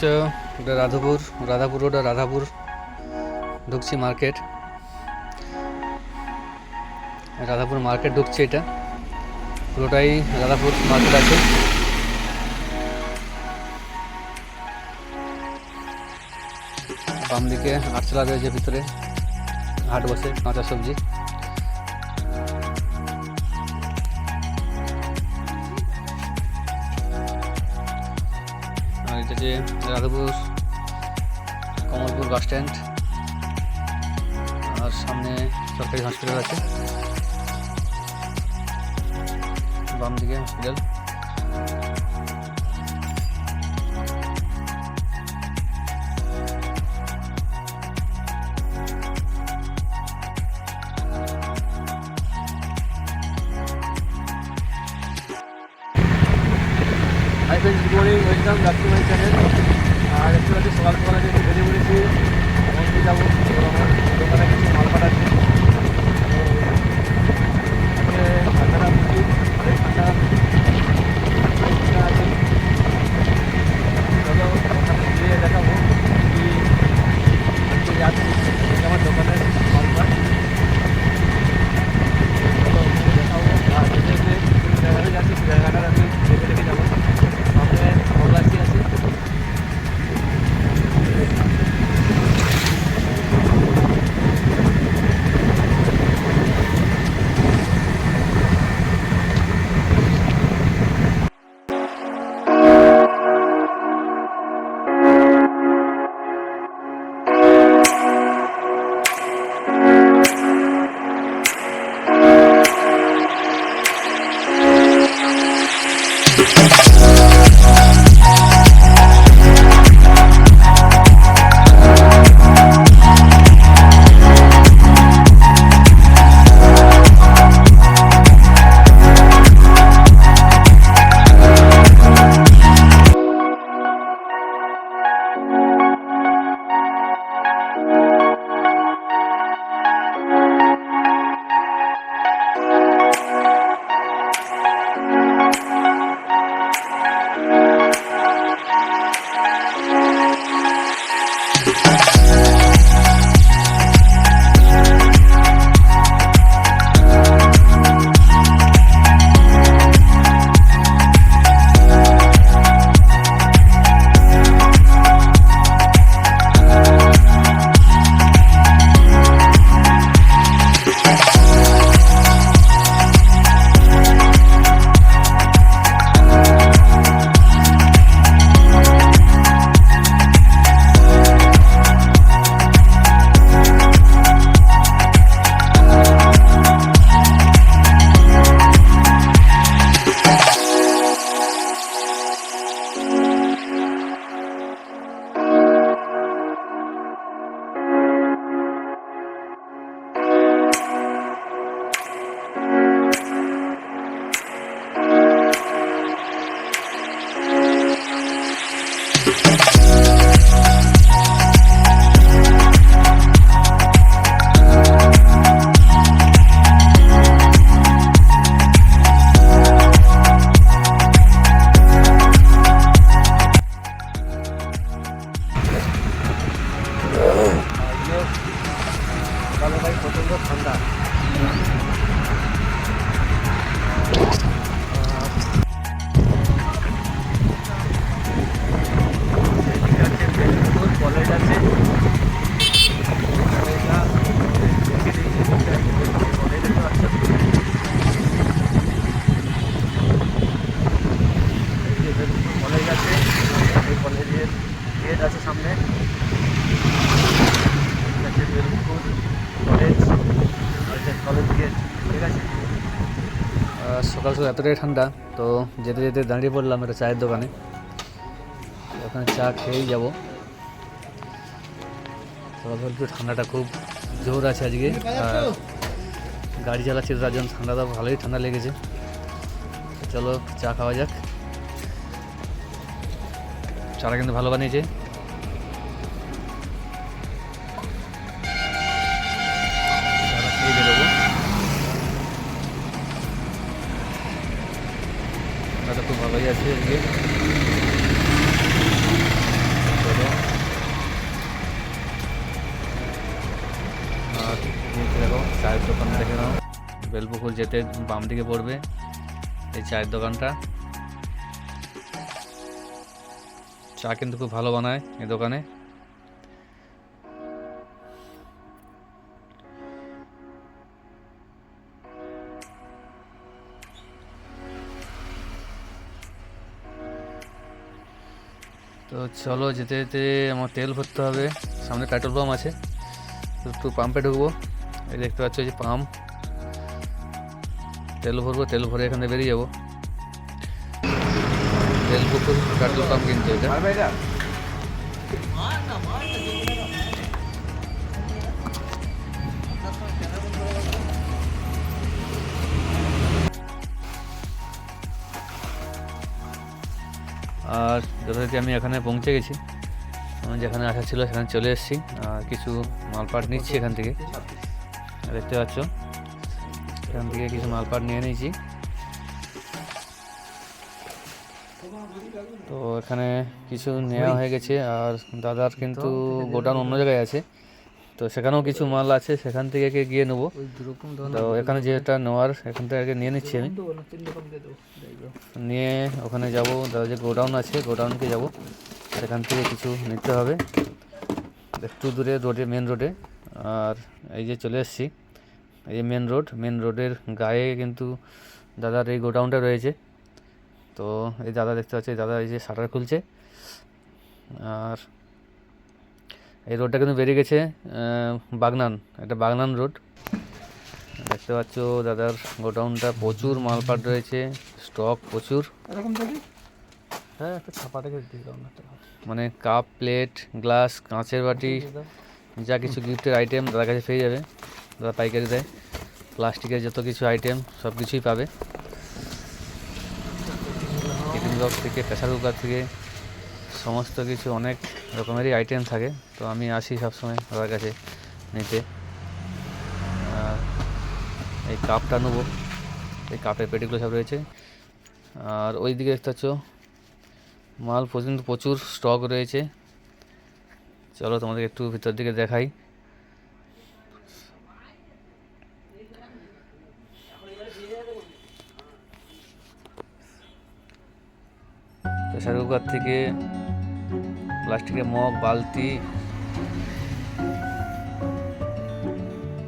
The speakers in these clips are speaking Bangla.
হচ্ছে এটা রাধাপুর রাধাপুর রোড, রাধাপুর ঢুকছি মার্কেট। রাধাপুর মার্কেট ঢুকছে এটা। পুরোটাই রাধাপুর মার্কেট আছে। বাম দিকে আটচালা রয়েছে, ভিতরে হাট বসে, কাঁচা সবজি। রাধাপুর, কমলপুর বাস স্ট্যান্ড, আর সামনে সরকারি হসপিটাল আছে। বাম দিকে hospital hi friends good morning welcome আর একটু সকাল সকাল বেরিয়ে পড়েছি সকাল সকাল এতটাই ঠান্ডা, তো যেতে যেতে দাঁড়িয়ে পড়লাম একটা চায়ের দোকানে। ওখানে চা খেয়েই যাব। একটু ঠান্ডাটা খুব জোর আছে আজকে, আর গাড়ি চালাচ্ছি তার জন্য ঠান্ডাটা ভালোই ঠান্ডা লেগেছে। চলো চা খাওয়া যাক। চাটা কিন্তু ভালো বানিয়েছে। আছে এদিকে। চায়ের দোকান দেখে নাও। বেলপুকুর যেতে বাম দিকে পড়বে এই চায়ের দোকানটা। চা কিন্তু খুব ভালো বানায় এই দোকানে। তো চলো যেতে যেতে আমার তেল ভরতে হবে। সামনে পেট্রোল পাম্প আছে। তো একটু পাম্পে ঢুকবো। এই দেখতে পাচ্ছ যে পাম্প। তেল ভরবো, তেল ভরে এখানে বেরিয়ে যাব। তেল পুকুর, পেট্রোল পাম্প কিনতে এটা? আর যথারীতি আমি এখানে পৌঁছে গেছি। আমি যেখানে আসা ছিল সেখানে চলে এসেছি। আর কিছু মালপাট নিচ্ছি এখান থেকে। দেখতে পাচ্ছ? এখান থেকে কিছু মালপাট নিয়ে নিয়েছি। তো এখানে কিছু নেওয়া হয়ে গেছে। আর দাদার কিন্তু গোডাউন অন্য জায়গায় আছে। তো সেখানেও কিছু মাল আছে সেখান থেকে কে গিয়ে নেব? তো এখানে যেটা নেওয়ার এখান থেকে আগে নিয়ে নিচ্ছি আমি। নিয়ে ওখানে যাব। দাদা যে গোডাউন আছে গোডাউনকে যাব? সেখান থেকে কিছু নিতে হবে। একটু দূরে রোডে মেন রোডে আর এই যে চলে এসেছি এই যে মেন রোড মেন রোডের গায়ে কিন্তু দাদার এই গোডাউনটা রয়েছে। তো এই দাদা দেখতে পাচ্ছি দাদা এই যে শাটার খুলছে। আর এই রোডটা কিন্তু বেরিয়ে গেছে বাগনান এটা বাগনান রোড দেখতে পাচ্ছ দাদার গোডাউনটা প্রচুর মালপাট রয়েছে স্টক প্রচুর। হ্যাঁ একটা মানে কাপ প্লেট গ্লাস কাঁচের বাটি যা কিছু গিফটের আইটেম দাদার কাছে পেয়ে যাবে। দাদা পাইকারি দেয়। প্লাস্টিকের যত কিছু আইটেম সব কিছুই পাবে। টিফিন বক্স থেকে প্রেসার কুকার থেকে সমস্ত কিছু অনেক রকমেরই আইটেম থাকে, তো আমি আসি সবসময় দাদার কাছে নিতে। এই কাপটা নেব, এই কাপের পেটিগুলো সব রয়েছে। আর ওই দিকে দেখতে পাচ্ছ, মাল পর্যন্ত প্রচুর স্টক রয়েছে। চলো তোমাদের একটু ভিতর দিকে দেখাই। প্রেসার কুকার থেকে প্লাস্টিকের মগ, বালতি।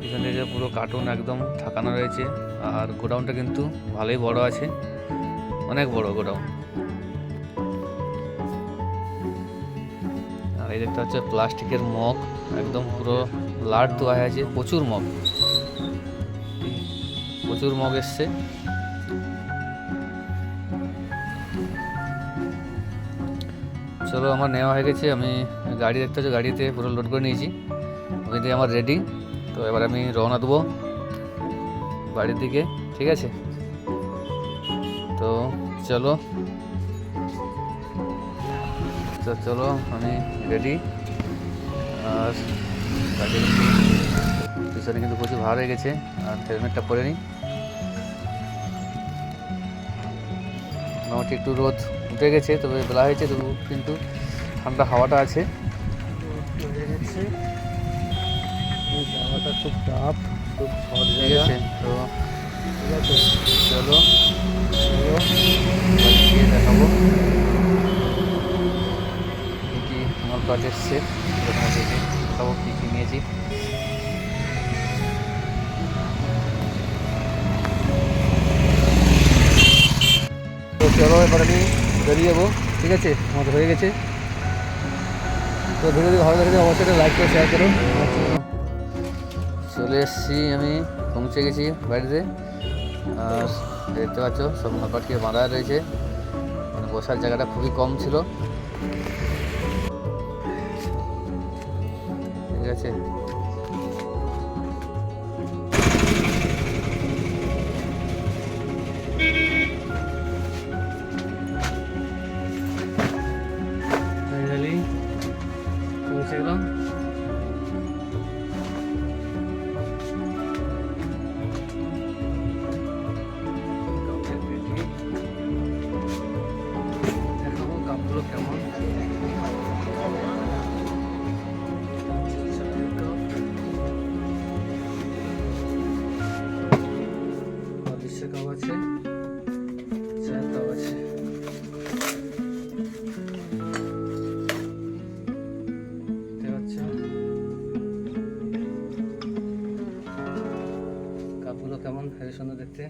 এখানে যে পুরো কার্টুন একদম থাকানো রয়েছে। আর গোডাউনটা কিন্তু ভালোই বড় আছে। অনেক বড় গোডাউন। আর এই দেখতে হচ্ছে প্লাস্টিকের মগ। একদম পুরো লাট হয়ে আছে প্রচুর মগ। প্রচুর মগ এসছে। চলো, আমার নেওয়া হয়ে গেছে। আমি গাড়ি দেখতে হচ্ছে, গাড়িতে পুরো লোড করে নিয়েছি। ওখান থেকে আমার রেডি তো এবার আমি রওনা দেবো বাড়ির দিকে, ঠিক আছে? তো চলো। তো চলো, আমি রেডি আর পিছনে কিন্তু প্রচুর ভাড় হয়ে গেছে, আর হেলমেটটা পরে নিই। মোটামুটি একটু রোদ। উঠে গেছে তবে বেলা হয়েছে তবু কিন্তু ঠান্ডা হাওয়াটা আছে। খুব টাফ খুব শর্ট ঠিক জায়গা। আছে তো চলো দেখাবো। কী আমার কাজ এসছে দেখাবো কী কী নিয়েছি চলো এবার আমি বেরিয়ে যাব, ঠিক আছে? আমাদের হয়ে গেছে। তো ভিডিও যদি ভালো লাগে অবশ্যই লাইক করে শেয়ার করো। চলে এসেছি আমি, পৌঁছে গেছি বাড়িতে। আর দেখতে পাচ্ছ, সব মাপাটকে বাঁধা রয়েছে। মানে বসার জায়গাটা খুবই কম ছিল। ঠিক আছে। ফাইনালি সুন্দর দেখতে।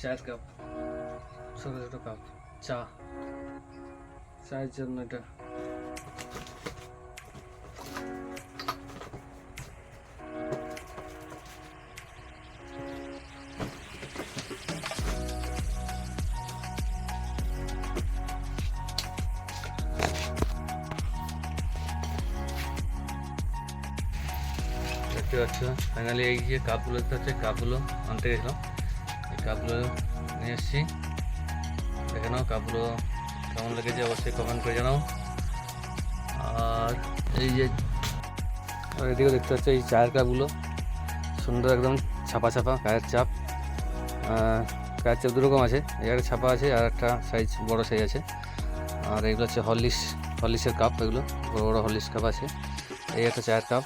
চায়ের কাপ, ছোট ছোট কাপ, চা। চায়ের জন্য এটা। দেখতে পাচ্ছ ফাইনালি এই যে কাপগুলো হচ্ছে কাপগুলো আনতে গেছিলাম। কাপগুলো নিয়ে এসেছি। দেখে নাও কাপগুলো কেমন লেগেছে, অবশ্যই কমেন্ট করে জানাও। আর এই যে, আর এদিকেও দেখতে পাচ্ছ এই চায়ের কাপগুলো। সুন্দর একদম ছাপা ছাপা, গায়ের চাপ। গায়ের চাপ দুরকম আছে। একটা ছাপা আছে আর একটা সাইজ বড় সাইজ আছে। আর এগুলো হচ্ছে হরলিক্স, হরলিক্সের কাপ এগুলো। বড় বড় হরলিক্স কাপ আছে। এই একটা চায়ের কাপ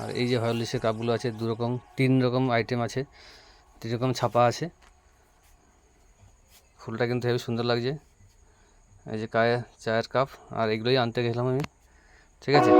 আর এই যে হরলিক্সের কাপগুলো আছে, দুরকম, তিন রকম আইটেম আছে। তিন রকম ছাপা আছে। ফুলটা কিন্তু হেবি সুন্দর লাগছে। এই যে কায়ে, চায়ের কাপ আর এগুলোই আনতে গেছিলাম আমি। ঠিক আছে?